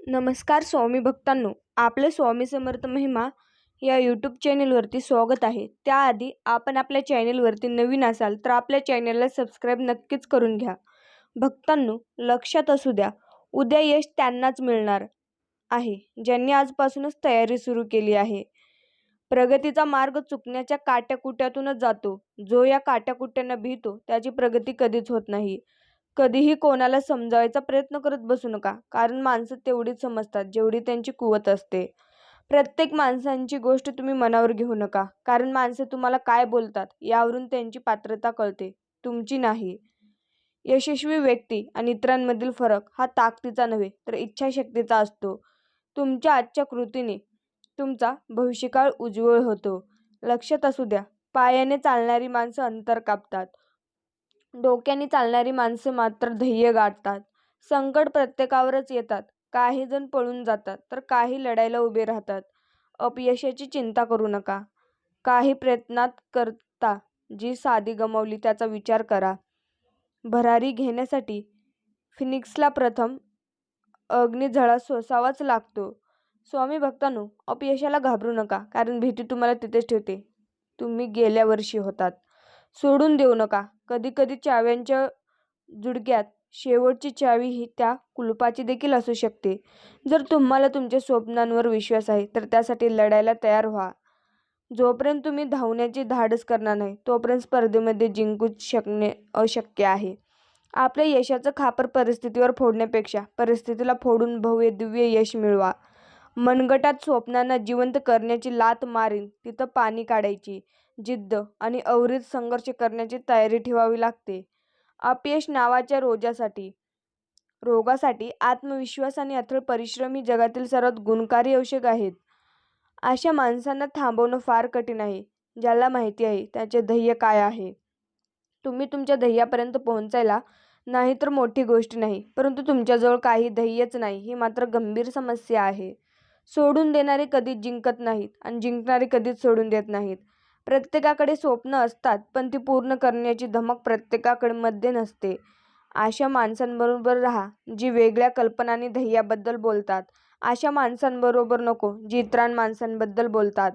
नमस्कार स्वामी भक्तांनो आपलं स्वामी समर्थ महिमा या यूट्यूब चॅनेलवरती स्वागत आहे. त्याआधी आपण आपल्या चॅनेलवरती नवीन असाल तर आपल्या चॅनेलला सबस्क्राईब नक्कीच करून घ्या. भक्तांनो लक्षात असू द्या उद्या यश त्यांनाच मिळणार आहे ज्यांनी आजपासूनच तयारी सुरू केली आहे. प्रगतीचा मार्ग चुकण्याच्या काट्याकुट्यातूनच जातो. जो या काट्याकुट्यांना भीतो त्याची प्रगती कधीच होत नाही. कधीही कोणाला समजावायचा प्रयत्न करत बसू नका कारण माणसं तेवढीच समजतात जेवढी त्यांची कुवत असते. प्रत्येक माणसांची गोष्ट तुम्ही मनावर घेऊ नका कारण माणसं तुम्हाला काय बोलतात यावरून त्यांची पात्रता कळते तुमची नाही. यशस्वी व्यक्ती आणि इतरांमधील फरक हा ताकदीचा नव्हे तर इच्छाशक्तीचा असतो. तुमच्या आजच्या कृतीने तुमचा भविष्यकाळ उज्ज्वल होतो. लक्षात असू द्या पायाने चालणारी माणसं अंतर कापतात. डोक्याने चालणारी माणसं मात्र ध्येय गाठतात. संकट प्रत्येकावरच येतात. काही जण पळून जातात तर काही लढायला उभे राहतात. अपयशाची चिंता करू नका. काही प्रयत्नात करता जी साधी गमावली त्याचा विचार करा. भरारी घेण्यासाठी फिनिक्सला प्रथम अग्निझळा सोसावाच लागतो. स्वामी भक्तांनो अपयशाला घाबरू नका कारण भीती तुम्हाला तिथेच ठेवते. तुम्ही गेल्या वर्षी होतात. सोडून देऊ नका. कधीकधी चाव्यांच्या जुडक्यात शेवटची चावी ही त्या कुलुपाची देखील असू शकते. जर तुम्हाला तुमच्या स्वप्नांवर विश्वास आहे तर त्यासाठी लढायला तयार व्हा. जोपर्यंत तुम्ही धावण्याची धाडस करणार नाही तोपर्यंत स्पर्धेमध्ये जिंकू शकणे अशक्य आहे. आपल्या यशाचं खापर परिस्थितीवर फोडण्यापेक्षा परिस्थितीला फोडून भव्य दिव्य यश मिळवा. मनगटात स्वप्नांना जिवंत करण्याची लात मारीन तिथं पाणी काढायची. जिद्द आणि अविरत संघर्ष करण्याची तयारी ठेवावी लागते. अपयश नावाच्या रोजासाठी रोगासाठी आत्मविश्वास आणि अथळ परिश्रम ही जगातील सर्वात गुणकारी औषध आहेत. अशा माणसांना थांबवणं फार कठीण आहे ज्याला माहिती आहे त्याचे ध्येय काय आहे. तुम्ही तुमच्या ध्येयापर्यंत पोहोचायला नाही तर मोठी गोष्ट नाही परंतु तुमच्याजवळ काही ध्येयच नाही ही मात्र गंभीर समस्या आहे. सोडून देणारे कधीच जिंकत नाहीत आणि जिंकणारे कधीच सोडून देत नाहीत. प्रत्येकाकडे स्वप्न असतात पण ती पूर्ण करण्याची धमक प्रत्येकाकडे मध्ये नसते. अशा माणसांबरोबर राहा जी वेगळ्या कल्पना आणि ध्येयाबद्दल बोलतात. अशा माणसांबरोबर नको जी इतरां माणसांबद्दल बोलतात.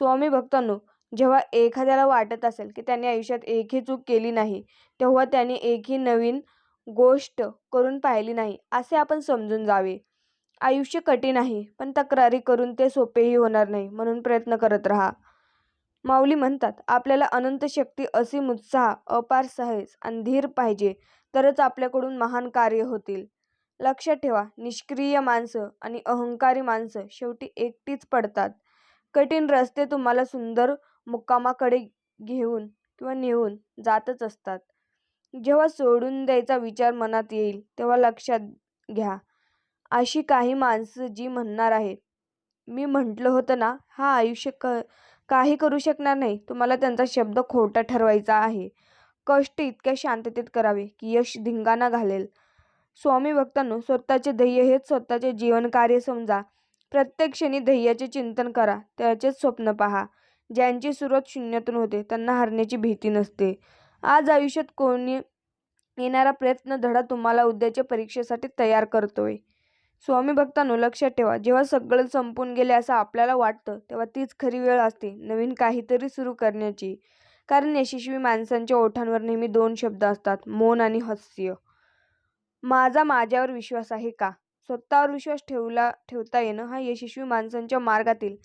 स्वामी भक्तांनो जेव्हा एखाद्याला वाटत असेल की त्याने आयुष्यात एकही चूक केली नाही तेव्हा त्याने एकही नवीन गोष्ट करून पाहिली नाही असे आपण समजून जावे. आयुष्य कठीण आहे पण तक्रारी करून ते सोपेही होणार नाही म्हणून प्रयत्न करत राहा. माऊली म्हणतात आपल्याला अनंत शक्ती असीम उत्साह अपार सहज आणि धीर पाहिजे तरच आपल्याकडून महान कार्य होतील. लक्षात ठेवा निष्क्रिय माणसं आणि अहंकारी माणसं शेवटी एकटीच पडतात. कठीण रस्ते तुम्हाला सुंदर मुक्कामाकडे घेऊन किंवा नेऊन जातच असतात. जेव्हा सोडून द्यायचा विचार मनात येईल तेव्हा लक्षात घ्या. अशी काही माणसं जी म्हणणार आहेत मी म्हटलं होतं ना हा आयुष्य क काही करू शकणार नाही. तुम्हाला त्यांचा शब्द खोटा ठरवायचा आहे. कष्ट इतक्या शांततेत करावे की यश धिंगाणा घालेल. स्वामी भक्तांनो स्वतःचे ध्येय हेच स्वतःचे जीवनकार्य समजा. प्रत्येक क्षणी ध्येयाचे चिंतन करा त्याचेच स्वप्न पहा. ज्यांची सुरुवात शून्यातून होते त्यांना हरण्याची भीती नसते. आज आयुष्यात कोणी येणारा प्रयत्न धडा तुम्हाला उद्याच्या परीक्षेसाठी तयार करतोय. स्वामी भक्तांनो लक्षात ठेवा जेव्हा सगळं संपून गेले असं आपल्याला वाटतं तेव्हा तीच खरी वेळ असते नवीन काहीतरी सुरू करण्याची. कारण यशस्वी माणसांच्या ओठांवर नेहमी दोन शब्द असतात मौन आणि हास्य. माझा माझ्यावर विश्वास आहे का? स्वतःवर विश्वास ठेवला ठेवता येणं हा यशस्वी माणसांच्या मार्गातील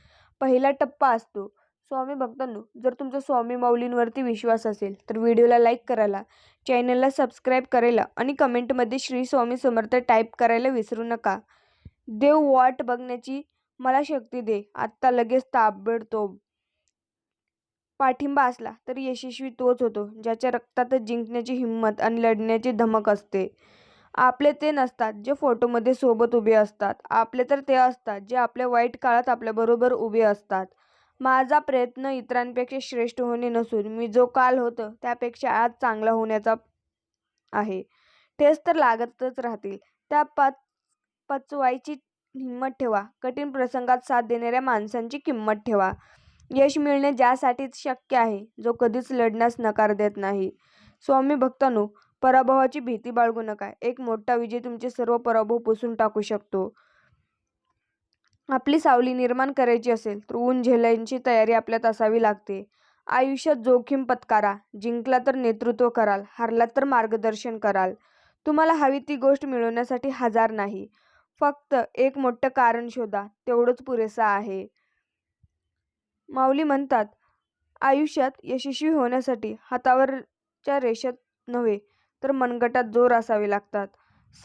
पहिला टप्पा असतो. स्वामी भक्तांनो जर तुमचा स्वामी माऊलींवरती विश्वास असेल तर व्हिडिओला लाईक करायला चॅनलला सबस्क्राईब करायला आणि कमेंटमध्ये श्री स्वामी समर्थ टाईप करायला विसरू नका. देव वाट बघण्याची मला शक्ती दे. आत्ता लगेच ताबडतोब. पाठिंबा असला तरी यशस्वी तोच होतो ज्याच्या रक्तातच जिंकण्याची हिंमत आणि लढण्याची धमक असते. आपले ते नसतात जे फोटोमध्ये सोबत उभे असतात. आपले तर ते असतात जे आपल्या वाईट काळात आपल्याबरोबर उभे असतात. माझा प्रयत्न इतरांपेक्षा श्रेष्ठ होणे नसून मी जो काल होतं त्यापेक्षा आज चांगला होण्याचा आहे. ठेस तर लागतच राहतील. त्या पच पचवायची हिंमत ठेवा. कठीण प्रसंगात साथ देणाऱ्या माणसांची किंमत ठेवा. यश मिळणे ज्यासाठीच शक्य आहे जो कधीच लढण्यास नकार देत नाही. स्वामी भक्तांनो पराभवाची भीती बाळगू नका. एक मोठा विजय तुमचे सर्व पराभव पुसून टाकू शकतो. आपली सावली निर्माण करायची असेल तर ऊन झेलायची तयारी आपल्यात असावी लागते. आयुष्यात जोखीम पत्कारा जिंकला तर नेतृत्व कराल हारला तर मार्गदर्शन कराल. तुम्हाला हवी ती गोष्ट मिळवण्यासाठी हजार नाही. फक्त एक मोठं कारण शोधा तेवढंच पुरेसं आहे. माऊली म्हणतात आयुष्यात यशस्वी होण्यासाठी हातावरच्या रेषेत नव्हे तर मनगटात जोर असावे लागतात.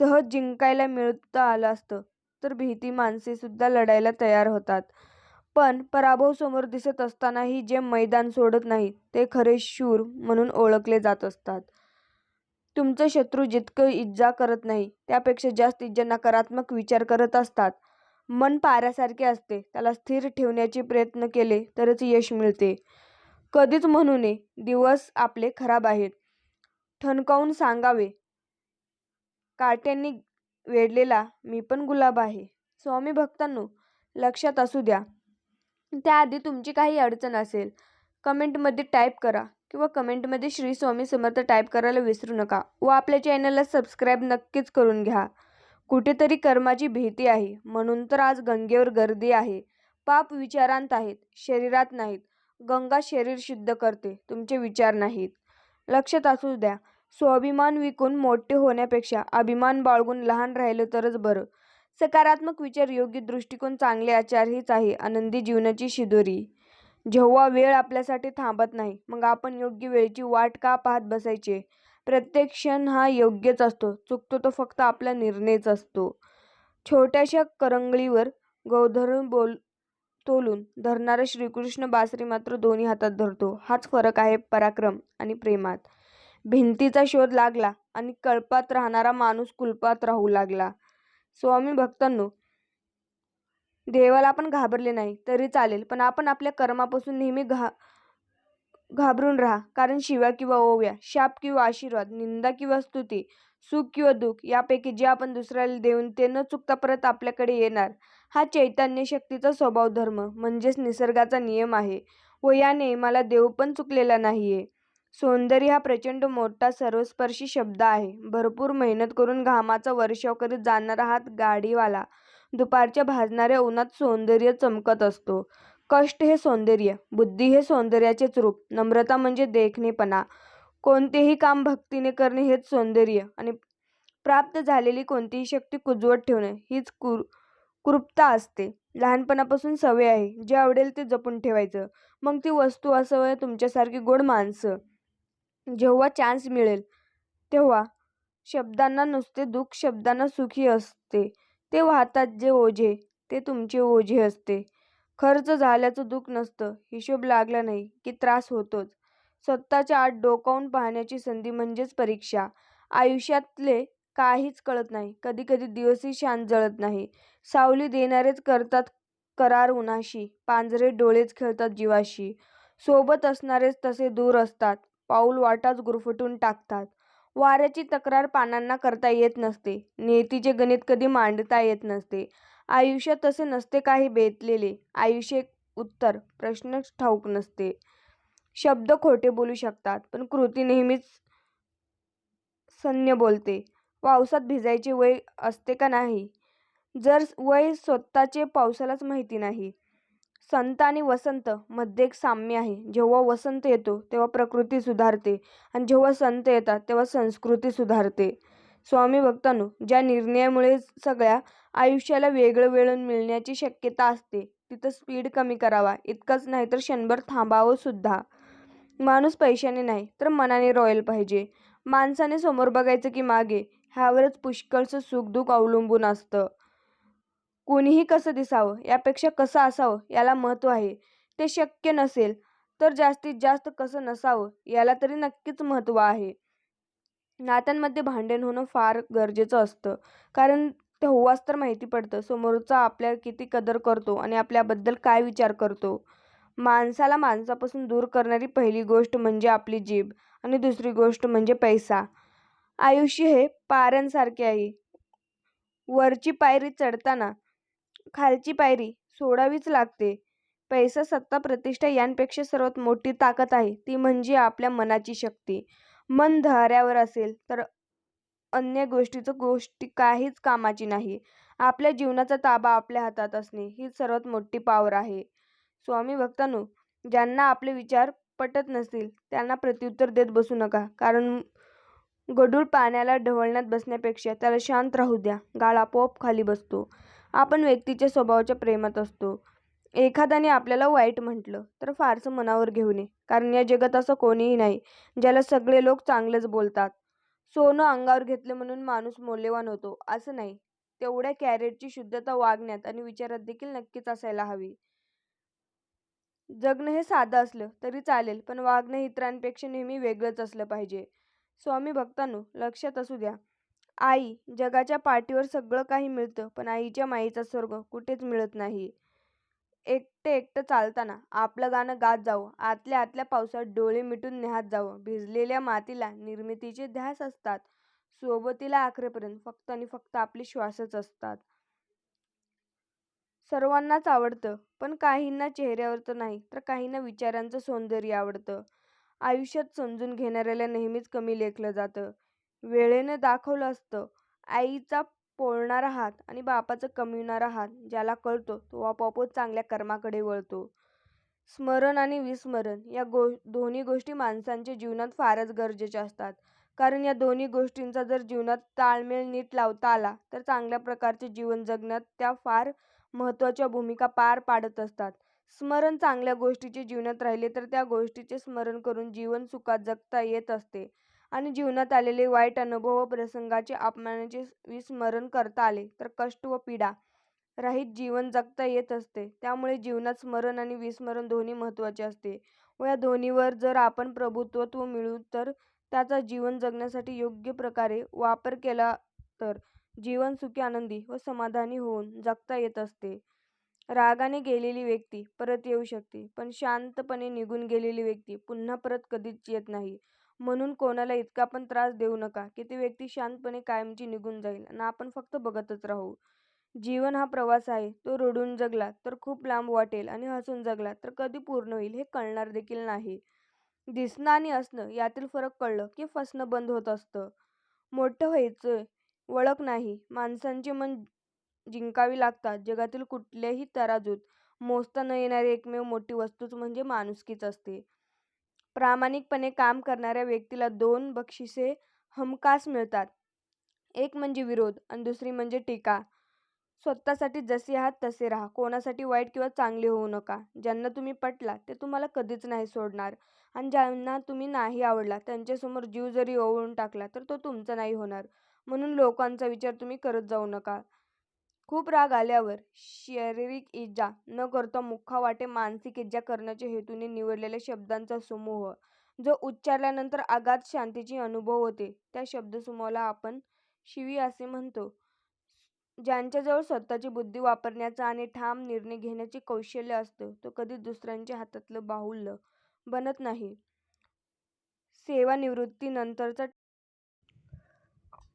सहज जिंकायला मिळतं आलं असतं. तर भीती माणसे सुद्धा लढायला तयार होतात. पण पराभव समोर दिसत असतानाही जे मैदान सोडत नाहीत ते खरे शूर म्हणून ओळखले जात असतात. तुमचं शत्रू जितकं इज्जा करत नाही त्यापेक्षा जास्त इज्जा नकारात्मक विचार करत असतात. मन पाऱ्यासारखे असते त्याला स्थिर ठेवण्याचे प्रयत्न केले तरच यश मिळते. कधीच म्हणू नये दिवस आपले खराब आहेत. ठणकावून सांगावे. काट्यांनी वेढलेला मी पण गुलाब आहे. स्वामी भक्तांनो लक्षात असू द्या. त्याआधी तुमची काही अडचण असेल कमेंटमध्ये टाईप करा किंवा कमेंटमध्ये श्री स्वामी समर्थ टाईप करायला विसरू नका व आपल्या चॅनलला सबस्क्राईब नक्कीच करून घ्या. कुठेतरी कर्माची भीती आहे म्हणून तर आज गंगेवर गर्दी आहे. पाप विचारांत आहेत शरीरात नाहीत. गंगा शरीर शुद्ध करते तुमचे विचार नाहीत. लक्षात असू द्या. स्वाभिमान विकून मोठे होण्यापेक्षा अभिमान बाळगून लहान राहिलं तरच बरं. सकारात्मक विचार योग्य दृष्टिकोन चांगले आचार हीच आहे आनंदी जीवनाची शिदोरी. जेव्हा वेळ आपल्यासाठी थांबत नाही मग आपण योग्य वेळेची वाट का पाहत बसायचे? प्रत्येक क्षण हा योग्यच असतो चुकतो तो फक्त आपला निर्णयच असतो. छोट्याशा करंगळीवर गौधर्म बोल तोलून धरणारा श्रीकृष्ण बासरी मात्र दोन्ही हातात धरतो. हाच फरक आहे पराक्रम आणि प्रेमात. भिंतीचा शोध लागला आणि कळपात राहणारा माणूस कुलपात राहू लागला. स्वामी भक्तांनो देवाला आपण घाबरले नाही तरी चालेल पण आपण आपल्या कर्मापासून नेहमी घा घाबरून राहा कारण शिव्या किंवा ओव्या शाप किंवा आशीर्वाद निंदा किंवा स्तुती सुख किंवा दुःख यापैकी जे आपण दुसऱ्याला देऊन ते न चुकता परत आपल्याकडे येणार हा चैतन्य शक्तीचा स्वभाव धर्म म्हणजेच निसर्गाचा नियम आहे व या नियमाला देव पण चुकलेला नाहीये. सौंदर्य हा प्रचंड मोठा सर्वस्पर्शी शब्द आहे. भरपूर मेहनत करून घामाचा वर्षाव करीत जाणारा हात गाडीवाला. दुपारच्या भाजणाऱ्या उन्हात सौंदर्य चमकत असतो. कष्ट हे सौंदर्य बुद्धी हे सौंदर्याचेच रूप नम्रता म्हणजे देखणेपणा. कोणतेही काम भक्तीने करणे हेच सौंदर्य आणि प्राप्त झालेली कोणतीही शक्ती कुजवत ठेवणे हीच कुर कृपता असते. लहानपणापासून सवय आहे. जे आवडेल ते जपून ठेवायचं. मग ती वस्तू असं तुमच्यासारखी गोड माणसं. जेव्हा चान्स मिळेल तेव्हा. शब्दांना नुसते दुःख शब्दांना सुखी असते. ते वाहतात जे ओझे ते तुमचे ओझे असते. खर्च झाल्याचं दुःख नसतं हिशोब लागला नाही की त्रास होतोच. स्वतःच्या आत डोकावून पाहण्याची संधी म्हणजेच परीक्षा. आयुष्यातले काहीच कळत नाही कधी कधी दिवसही शांत जळत नाही. सावली देणारेच करतात करार उन्हाशी पांजरे डोळेच खेळतात जीवाशी. सोबत असणारेच तसे दूर असतात. पाऊल वाटाच गुरफटून टाकतात. वाऱ्याची तक्रार पानांना करता येत नसते. नियतीचे गणित कधी मांडता येत नसते. आयुष्य तसे नसते काही बेतलेले. आयुष्य एक उत्तर प्रश्नच ठाऊक नसते. शब्द खोटे बोलू शकतात पण कृती नेहमीच सन्य बोलते. पावसात भिजायचे वय असते का नाही? जर वय स्वतःचे पावसालाच माहिती नाही. संत आणि वसंत मध्ये एक साम्य आहे. जेव्हा वसंत येतो तेव्हा प्रकृती सुधारते आणि जेव्हा संत येतात तेव्हा संस्कृती सुधारते. स्वामी भक्तांनो ज्या निर्णयामुळे सगळ्या आयुष्याला वेगळं वेळून मिळण्याची शक्यता असते तिथं स्पीड कमी करावा. इतकंच नाही तर क्षणभर थांबावं सुद्धा. माणूस पैशाने नाही तर मनाने रॉयल पाहिजे. माणसाने समोर बघायचं की मागे ह्यावरच पुष्कळचं सुखदुःख अवलंबून असतं. कोणीही कसं दिसावं यापेक्षा कसं असावं याला महत्त्व आहे. ते शक्य नसेल तर जास्तीत जास्त कसं नसावं याला तरी नक्कीच महत्त्व आहे. नात्यांमध्ये भांडण होणं फार गरजेचं असतं कारण तेव्हाच तर माहिती पडतं समोरचा आपल्या किती कदर करतो आणि आपल्याबद्दल काय विचार करतो. माणसाला माणसापासून दूर करणारी पहिली गोष्ट म्हणजे आपली जीभ आणि दुसरी गोष्ट म्हणजे पैसा. आयुष्य हे पाऱ्यांसारखे आहे. वरची पायरी चढताना खालची पायरी सोडावीच लागते पैसा सत्ता प्रतिष्ठा यांपेक्षा सर्वात मोठी ताकद आहे ती म्हणजे आपल्या मनाची शक्ती मन धाऱ्यावर असेल तर अन्य गोष्टीचं गोष्टी काहीच कामाची नाही आपल्या जीवनाचा ताबा आपल्या हातात असणे ही सर्वात मोठी पावर आहे. स्वामी भक्तांनो, ज्यांना आपले विचार पटत नसतील त्यांना प्रत्युत्तर देत बसू नका. कारण गढूळ पाण्याला ढवळण्यात बसण्यापेक्षा त्याला शांत राहू द्या. गाळ आपोआप खाली बसतो. आपण व्यक्तीच्या स्वभावाच्या प्रेमात असतो. एखाद्याने आपल्याला वाईट म्हटलं तर फारसं मनावर घेऊ नये. कारण या जगात असं कोणीही नाही ज्याला सगळे लोक चांगलंच बोलतात. सोनं अंगावर घेतलं म्हणून माणूस मौल्यवान होतो असं नाही. तेवढ्या कॅरेटची शुद्धता वागण्यात आणि विचारात देखील नक्कीच असायला हवी. जगणं हे साधं असलं तरी चालेल पण वागणं इतरांपेक्षा नेहमी वेगळंच असलं पाहिजे. स्वामी भक्तांनो, लक्षात असू द्या. आई, जगाच्या पाठीवर सगळं काही मिळतं पण आईच्या मायेचा स्वर्ग कुठेच मिळत नाही. एकटं एकटं चालताना आपलं गाणं गात जावं. आतल्या आतल्या पावसात डोळे मिटून न्हात जावं. भिजलेल्या मातीला निर्मितीचे ध्यास असतात. सोबतीला आखरेपर्यंत फक्त आणि फक्त आपले श्वासच असतात. सर्वांनाच आवडतं पण काहींना चेहऱ्यावरचं नाही तर काहींना विचारांचं सौंदर्य आवडतं. आयुष्यात समजून घेणाऱ्याला नेहमीच कमी लेखलं जातं. वेळेनं दाखवलं असतं. आईचा पोळणारा हात आणि बापाचा कमविणारा हात ज्याला कळतो तो आपोआपच चांगल्या कर्माकडे वळतो. स्मरण आणि विस्मरण या गो दोन्ही गोष्टी माणसांच्या जीवनात फारच गरजेच्या असतात. कारण या दोन्ही गोष्टींचा जर जीवनात ताळमेळ नीट लावता आला तर चांगल्या प्रकारचे जीवन जगण्यात त्या फार महत्त्वाच्या भूमिका पार पाडत असतात. स्मरण चांगल्या गोष्टीचे जीवनात राहिले तर त्या गोष्टीचे स्मरण करून जीवन सुखात जगता येत असते आणि जीवनात आलेले वाईट अनुभव व प्रसंगाचे अपमानाचे विस्मरण करता आले तर कष्ट व पीडा रहित जीवन जगता येत असते. त्यामुळे जीवनात स्मरण आणि विस्मरण दोन्ही महत्त्वाचे असते व या दोन्हीवर जर आपण प्रभुत्व मिळू तर त्याचा जीवन जगण्यासाठी योग्य प्रकारे वापर केला तर जीवन सुखी, आनंदी व समाधानी होऊन जगता येत असते. रागाने गेलेली व्यक्ती परत येऊ शकते पण शांतपणे निघून गेलेली व्यक्ती पुन्हा परत कधीच येत नाही. म्हणून कोणाला इतका पण त्रास देऊ नका की ती व्यक्ती शांतपणे कायमची निघून जाईल आणि आपण फक्त बघतच राहू. जीवन हा प्रवास आहे. तो रडून जगला तर खूप लांब वाटेल आणि हसून जगला तर कधी पूर्ण होईल हे कळणार देखील नाही. दिसणं आणि असणं यातील फरक कळलं की फसणं बंद होत असतं. मोठं व्हायचं ओळख नाही. माणसांचे मन जिंकावी लागतात. जगातील कुठल्याही तराजूत मोजता न येणारी एकमेव मोठी वस्तूच म्हणजे माणुसकीच असते. प्रामाणिकपणे काम करणाऱ्या व्यक्तीला दोन बक्षिसे हमखास मिळतात. एक म्हणजे विरोध आणि दुसरी म्हणजे टीका. स्वतःसाठी जसे आहात तसे राहा. कोणासाठी वाईट किंवा चांगले होऊ नका. ज्यांना तुम्ही पटला ते तुम्हाला कधीच नाही सोडणार आणि ज्यांना तुम्ही नाही आवडला त्यांच्यासमोर जीव जरी ओवळून टाकला तर तो तुमचा नाही होणार. म्हणून लोकांचा विचार तुम्ही करत जाऊ नका. खूप राग आल्यावर शारीरिक इजा न करता मुखावाटे मानसिक इजा करण्याच्या हेतूने निवडलेल्या शब्दांचा समूह जो उच्चारल्यानंतर आघात शांतीची अनुभव होते त्या शब्दसमूहाला आपण शिवी असे म्हणतो. ज्यांच्याजवळ स्वतःची बुद्धी वापरण्याचं आणि ठाम निर्णय घेण्याचे कौशल्य असतं तो कधी दुसऱ्यांच्या हातातलं बाहुल्य बनत नाही. सेवानिवृत्तीनंतरचा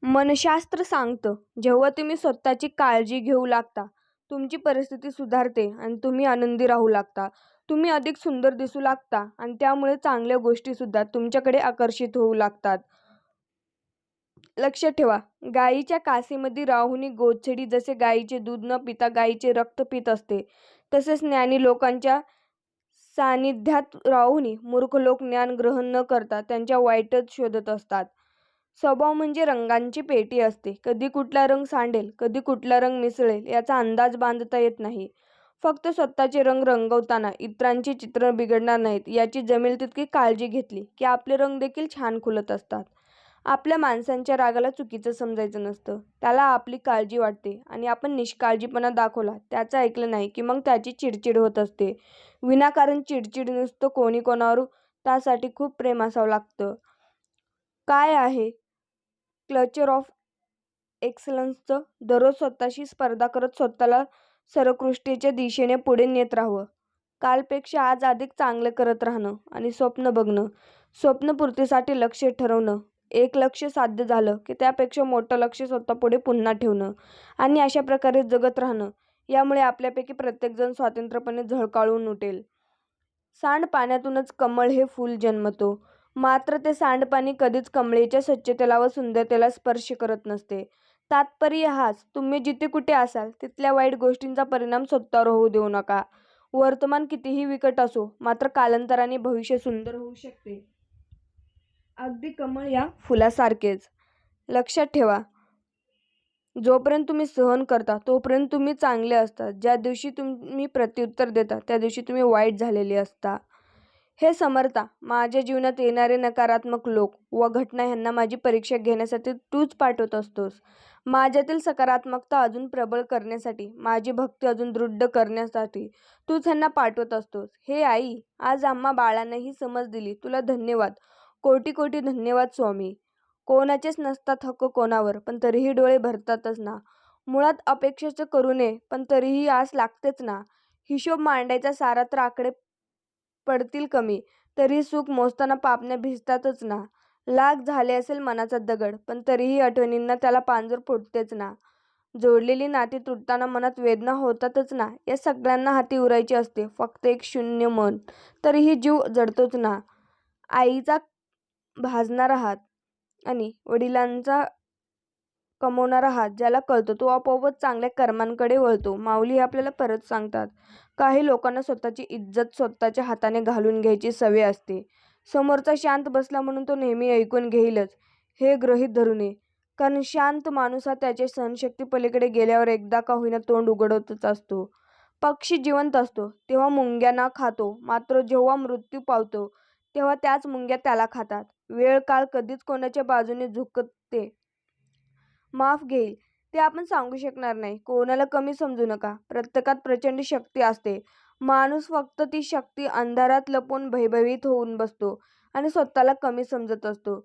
मनशास्त्र सांगतं जेव्हा तुम्ही स्वतःची काळजी घेऊ लागता तुमची परिस्थिती सुधारते आणि तुम्ही आनंदी राहू लागता. तुम्ही अधिक सुंदर दिसू लागता आणि त्यामुळे चांगल्या गोष्टीसुद्धा तुमच्याकडे आकर्षित होऊ लागतात. लक्षात ठेवा गायीच्या कासेमध्ये राहुनी गोचडी जसे गायीचे दूध न पिता गायीचे रक्त पित असते तसेच ज्ञानी लोकांच्या सान्निध्यात राहुनी मूर्ख लोक ज्ञान ग्रहण न करता त्यांच्या वाईटच शोधत असतात. स्वभाव म्हणजे रंगांची पेटी असते. कधी कुठला रंग सांडेल, कधी कुठला रंग मिसळेल याचा अंदाज बांधता येत नाही. फक्त स्वतःचे रंग रंगवताना इतरांची चित्र बिघडणार नाहीत याची जमेल तितकी काळजी घेतली की आपले रंग देखील छान खुलत असतात. आपल्या माणसांच्या रागाला चुकीचं समजायचं नसतं. त्याला आपली काळजी वाटते आणि आपण निष्काळजीपणा दाखवला, त्याचं ऐकलं नाही की मग त्याची चिडचिड होत असते. विनाकारण चिडचिड नसतं कोणी कोणावर त्यासाठी खूप प्रेम असावं लागतं. काय आहे क्लचर ऑफ एक्सलन्सचं? दररोज स्वतःशी स्पर्धा करत स्वतःला सर्वकृष्टीच्या दिशेने पुढे नेत राहावं. कालपेक्षा आज अधिक चांगलं करत राहणं आणि स्वप्न बघणं. स्वप्नपूर्तीसाठी लक्ष ठरवणं. एक लक्ष्य साध्य झालं की त्यापेक्षा मोठं लक्ष स्वतःपुढे पुन्हा ठेवणं आणि अशा प्रकारे जगत राहणं. यामुळे आपल्यापैकी प्रत्येकजण स्वतंत्रपणे झळकाळून उठेल. सांडपाण्यातूनच कमळ हे फूल जन्मतो मात्र ते सांडपाणी कधीच कमळीच्या स्वच्छतेला व सुंदरतेला स्पर्श करत नसते. तात्पर्य हाच तुम्ही जिथे कुठे असाल तिथल्या वाईट गोष्टींचा परिणाम स्वतःवर होऊ देऊ नका. वर्तमान कितीही विकट असो मात्र कालांतराने भविष्य सुंदर होऊ शकते. अगदी कमळ या फुलासारखेच. लक्षात ठेवा जोपर्यंत तुम्ही सहन करता तोपर्यंत तुम्ही चांगले असता. ज्या दिवशी तुम्ही प्रत्युत्तर देता त्या दिवशी तुम्ही वाईट झालेले असता. हे समर्था माझ्या जीवनात येणारे नकारात्मक लोक व घटना ह्यांना माझी परीक्षा घेण्यासाठी तूच पाठवत असतोस. माझ्यातील सकारात्मकता अजून प्रबळ करण्यासाठी माझी भक्ती अजून दृढ करण्यासाठी तूच ह्यांना पाठवत असतोस. हे आई आज आम्हा बाळांना ही समज दिली. तुला धन्यवाद. कोटी कोटी धन्यवाद स्वामी. कोणाचेच नसतात हक्क कोणावर पण तरीही डोळे भरतातच ना. मुळात अपेक्षेचं करू नये पण तरीही आस लागतेच ना. हिशोब मांडायचा सारा तर आकडे पडतील कमी. तरी सुख मोजताना पापण्या भिजतातच ना. लाख झाले असेल मनाचा दगड पण तरीही आठवणींना त्याला पांजर फुटतेच ना. जोडलेली नाती तुटताना मनात वेदना होतातच ना. या सगळ्यांना हाती उरायची असते. फक्त एक शून्य मन. तरीही जीव जडतोच ना. आईचा भाजणारा हात आणि वडिलांचा कमवणारा हात ज्याला कळतो तो आपोआपच चांगल्या कर्मांकडे वळतो. माऊली हे आपल्याला परत सांगतात. काही लोकांना स्वतःची इज्जत स्वतःच्या हाताने घालून घ्यायची सवय असते. समोरचा शांत बसला म्हणून तो नेहमी ऐकून घेईलच. हे गृहीत धरू नये कारण शांत माणूस हा त्याच्या सहनशक्ती पलीकडे गेल्यावर एकदा का होईना तोंड उघडतच असतो. पक्षी जिवंत असतो. तेव्हा मुंग्यांना खातो. मात्र जेव्हा मृत्यू पावतो तेव्हा त्याच मुंग्या त्याला खातात. वेळ काळ कधीच कोणाच्या बाजूने झुकते. माफ घेईल. ते आपण सांगू शकणार नाही. कोणाला कमी समजू नका. प्रत्येकात प्रचंड शक्ती असते. माणूस फक्त ती शक्ती अंधारात लपून भयभीत होऊन बसतो आणि स्वतःला कमी समजत असतो.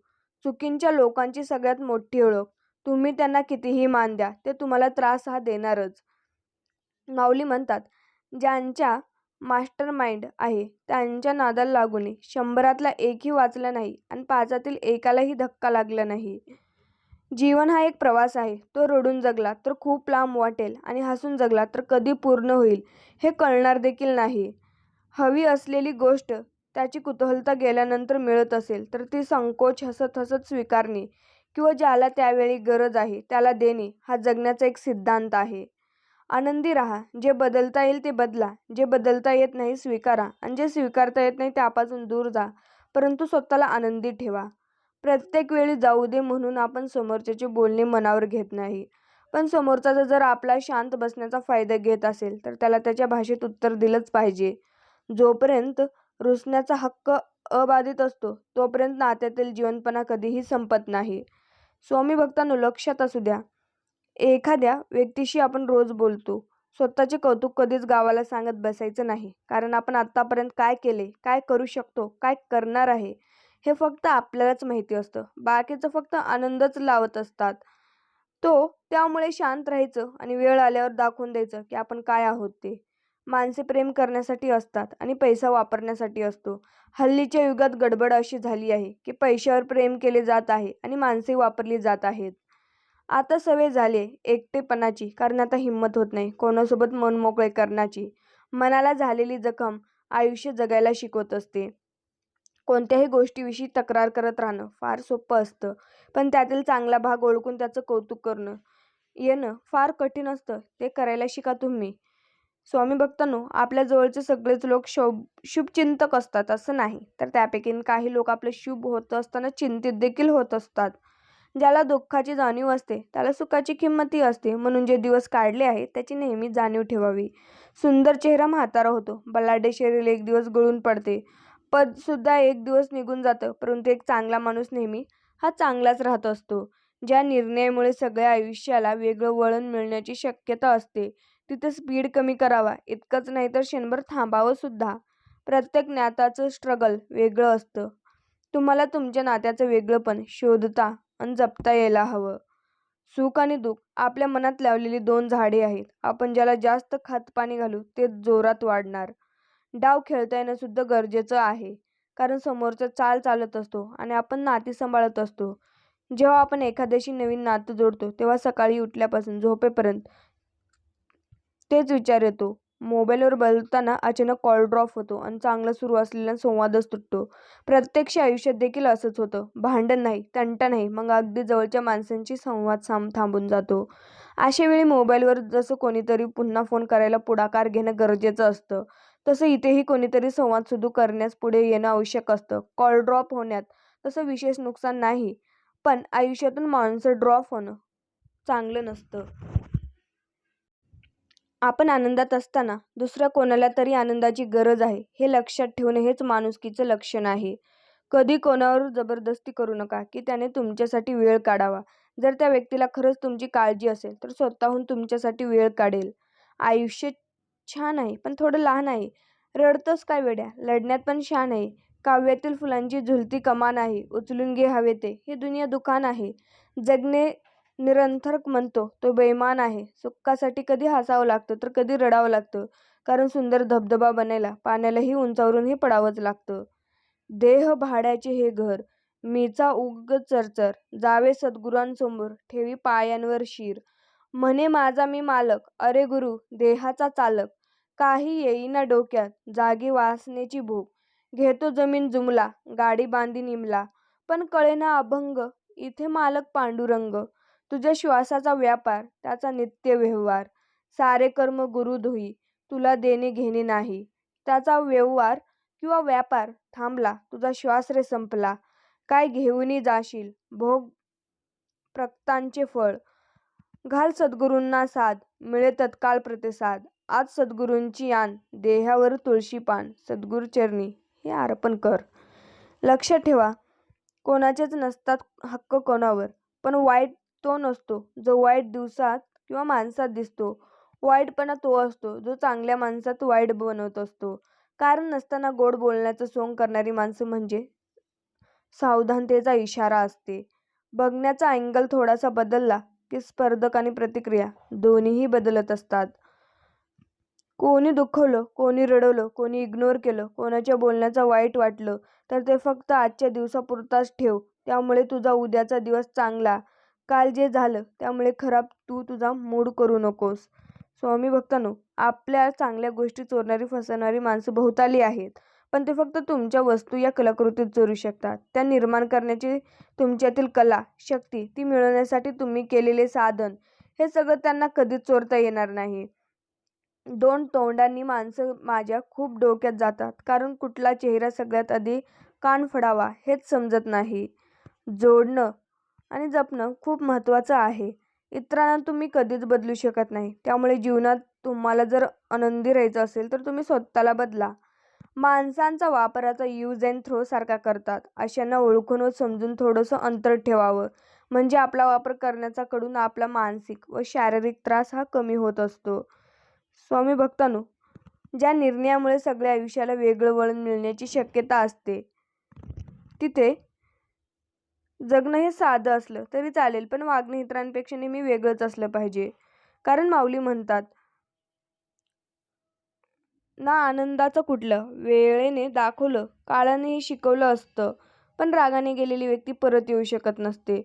चुकींच्या लोकांची सगळ्यात मोठी ओळख. तुम्ही त्यांना कितीही मान द्या ते तुम्हाला त्रास हा देणारच. माऊली म्हणतात ज्यांच्या मास्टर माइंड आहे त्यांच्या नादाला लागू नये. शंभरातला एकही वाचला नाही आणि पाचातील एकालाही धक्का लागला नाही. जीवन हा एक प्रवास आहे. तो रडून जगला तर खूप लांब वाटेल आणि हसून जगला तर कधी पूर्ण होईल हे कळणार देखील नाही. हवी असलेली गोष्ट त्याची कुतूहलता गेल्यानंतर मिळत असेल तर ती संकोच हसत हसत स्वीकारणे किंवा ज्याला त्यावेळी गरज आहे त्याला देणे हा जगण्याचा एक सिद्धांत आहे. आनंदी राहा. जे बदलता येईल ते बदला. जे बदलता येत नाही स्वीकारा आणि जे स्वीकारता येत नाही त्यापासून दूर जा परंतु स्वतःला आनंदी ठेवा. प्रत्येक वेळी जाऊ दे म्हणून आपण समोरच्याचे बोलणे मनावर घेत नाही. पण समोरचा जर आपला शांत बसण्याचा फायदा घेत असेल तर त्याला त्याच्या भाषेत उत्तर दिलंच पाहिजे. जोपर्यंत रुसण्याचा हक्क अबाधित असतो तोपर्यंत नात्यातील जीवनपणा कधीही संपत नाही. स्वामी भक्तांनो लक्षात असू द्या. एखाद्या व्यक्तीशी आपण रोज बोलतो. स्वतःचे कौतुक कधीच गावाला सांगत बसायचं नाही. कारण आपण आत्तापर्यंत काय केले काय करू शकतो काय करणार आहे हे फक्त आपल्यालाच माहिती असतं. बाकीचं फक्त आनंदच लावत असतात. तो त्यामुळे शांत राहायचं आणि वेळ आल्यावर दाखवून द्यायचं की आपण काय आहोत ते. माणसे प्रेम करण्यासाठी असतात आणि पैसा वापरण्यासाठी असतो. हल्लीच्या युगात गडबड अशी झाली आहे की पैशावर प्रेम केले जात आहे आणि माणसे वापरली जात आहेत. आता सवय झाले एकटेपणाची कारण आता हिंमत होत नाही कोणासोबत मन मोकळे करण्याची. मनाला झालेली जखम आयुष्य जगायला शिकवत असते. कोणत्याही गोष्टीविषयी तक्रार करत राहणं फार सोपं असतं. पण त्यातील चांगला भाग ओळखून त्याचं कौतुक करणं येणं फार कठीण असतं. ते करायला शिका तुम्ही. स्वामी भक्तांनो आपल्या जवळचे सगळेच लोक शुभ शुभचिंतक असतात असं नाही. तर त्यापैकी काही लोक आपलं शुभ होत असताना चिंतित देखील होत असतात. ज्याला दुःखाची जाणीव असते त्याला सुखाची किंमतही असते. म्हणून जे दिवस काढले आहेत त्याची नेहमी जाणीव ठेवावी. सुंदर चेहरा म्हातारा होतो. बलाढ्य शरीर एक दिवस गळून पडते. पदसुद्धा एक दिवस निघून जातं परंतु एक चांगला माणूस नेहमी हा चांगलाच राहत असतो. ज्या निर्णयामुळे सगळ्या आयुष्याला वेगळं वळण मिळण्याची शक्यता असते तिथं स्पीड कमी करावा इतकंच नाही तर क्षणभर थांबावं सुद्धा. प्रत्येक नात्याचं स्ट्रगल वेगळं असतं. तुम्हाला तुमच्या नात्याचं वेगळंपण शोधता आणि जपता यायला हवं. सुख आणि दुःख आपल्या मनात लावलेली दोन झाडे आहेत. आपण ज्याला जास्त खतपाणी घालू ते जोरात वाढणार. डाव खेळता येणं सुद्धा गरजेचं आहे. कारण समोरचा चाल चालत असतो आणि आपण नाती सांभाळत असतो. जेव्हा आपण एखाद्याशी नवीन नातं जोडतो तेव्हा सकाळी उठल्यापासून झोपेपर्यंत तेच विचार येतो. मोबाईलवर बोलताना अचानक कॉल ड्रॉप होतो आणि चांगला सुरू असलेला संवादच तुटतो. प्रत्यक्ष आयुष्यात देखील असंच होतं. भांडण नाही तंटा नाही मग अगदी जवळच्या माणसांशी संवाद साम थांबून जातो. अशावेळी मोबाईलवर जसं कोणीतरी पुन्हा फोन करायला पुढाकार घेणं गरजेचं असतं. तसं इथेही कोणीतरी संवाद सुरू करण्यास पुढे येणं आवश्यक असतं. कॉल ड्रॉप होण्यात तसं विशेष नुकसान नाही पण आयुष्यातून माणसं ड्रॉप होणं चांगलं नसतं. आपण आनंदात असताना दुसऱ्या कोणाला तरी आनंदाची गरज आहे हे लक्षात ठेवणं हेच माणुसकीचं लक्षण आहे. कधी कोणावर जबरदस्ती करू नका की त्याने तुमच्यासाठी वेळ काढावा. जर त्या व्यक्तीला खरंच तुमची काळजी असेल तर स्वतःहून तुमच्यासाठी वेळ काढेल. आयुष्य छान आहे पण थोडं लहान आहे. रडतोस काय वेड्या? लढण्यात पण शान आहे. काव्यातील फुलांची झुलती कमान आहे. उचलून घे हवे ते. ही दुनिया दुकान आहे. जगणे निरंथक म्हणतो तो बेईमान आहे. सुखासाठी कधी हसावं लागतं तर कधी रडावं लागतं. कारण सुंदर धबधबा बनायला पाण्यालाही उंचावरूनही पडावंच लागतं. देह भाड्याचे हे घर. मीचा उग चरचर जावे सद्गुरांसमोर. ठेवी पायांवर शिर. म्हणे माझा मी मालक. अरे गुरु देहाचा चालक. काही येईना डोक्यात. जागी वासनेची भूक. घेतो जमीन जुमला. गाडी बांधी निमला. पण कळेना अभंग. इथे मालक पांडुरंग. तुझ्या श्वासाचा व्यापार. त्याचा नित्य व्यवहार. सारे कर्म गुरु धुई. तुला देणे घेणे नाही. त्याचा व्यवहार किंवा व्यापार थांबला. तुझा श्वास रे संपला. काय घेऊनी जाशील. भोग प्रक्तांचे फळ. घाल सद्गुरूंना साध मिळे तत्काळ प्रतिसाद. आज सद्गुरूंची यान देहावर तुळशी पान सद्गुरू चरणी हे अर्पण कर. लक्षात ठेवा कोणाचेच नसतात हक्क कोणावर पण वाईट तो नसतो जो वाईट दिवसात किंवा माणसात दिसतो. वाईटपणा तो असतो जो चांगल्या माणसात वाईट बनवत असतो. कारण नसताना गोड बोलण्याचं सोंग करणारी माणसं म्हणजे सावधानतेचा इशारा असते. बघण्याचा अँगल थोडासा बदलला की स्पर्धक आणि प्रतिक्रिया दोन्हीही बदलत असतात. कोणी दुखवलं कोणी रडवलं कोणी इग्नोर केलं कोणाच्या बोलण्याचं वाईट वाटलं तर ते फक्त आजच्या दिवसापुरताच ठेव. त्यामुळे तुझा उद्याचा दिवस चांगला. काल जे झालं त्यामुळे खराब तू तुझा मूड करू नकोस. स्वामी भक्तांनो आपल्या चांगल्या गोष्टी चोरणारी फसवणारी माणसं बहुताली आहेत. पण ते फक्त तुमच्या वस्तू या कलाकृतीत चोरू शकतात. त्या निर्माण करण्याची तुमच्यातील कला शक्ती ती मिळवण्यासाठी तुम्ही केलेले साधन हे सगळं त्यांना कधीच चोरता येणार नाही. दोन तोंडांनी माणसं माझ्या खूप डोक्यात जातात कारण कुठला चेहरा सगळ्यात आधी कान फडावा हेच समजत नाही. जोडणं आणि जपणं खूप महत्त्वाचं आहे. इतरांना तुम्ही कधीच बदलू शकत नाही. त्यामुळे जीवनात तुम्हाला जर आनंदी राहायचं असेल तर तुम्ही स्वतःला बदला. माणसांचा वापराचा यूज अँड थ्रो सारखा करतात. अशांना ओळखून व समजून थोडंसं अंतर ठेवावं. म्हणजे आपला वापर करण्याचा कडून आपला मानसिक व शारीरिक त्रास हा कमी होत असतो. स्वामी भक्तांनो ज्या निर्णयामुळे सगळ्या आयुष्याला वेगळं वळण मिळण्याची शक्यता असते तिथे जगणं हे साधं असलं तरी चालेल पण वागणं इतरांपेक्षा नेहमी वेगळंच असलं पाहिजे. कारण माऊली म्हणतात ना आनंदाचं कुठलं? वेळेने दाखवलं. काळानेही शिकवलं असतं. पण रागाने गेलेली व्यक्ती परत येऊ शकत नसते.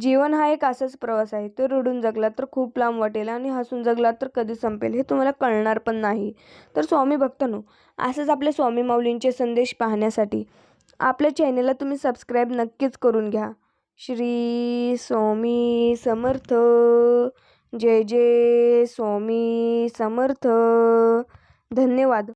जीवन हा एक असाच प्रवास आहे. तो रडून जगला तर खूप लांब वाटेल आणि हसून जगला तर कधी संपेल हे तुम्हाला कळणार पण नाही. तर स्वामी भक्तनो असंच आपल्या स्वामी माऊलींचे संदेश पाहण्यासाठी आपल्या चॅनेलला तुम्ही सबस्क्राईब नक्कीच करून घ्या. श्री स्वामी समर्थ. जय जय स्वामी समर्थ. धन्यवाद.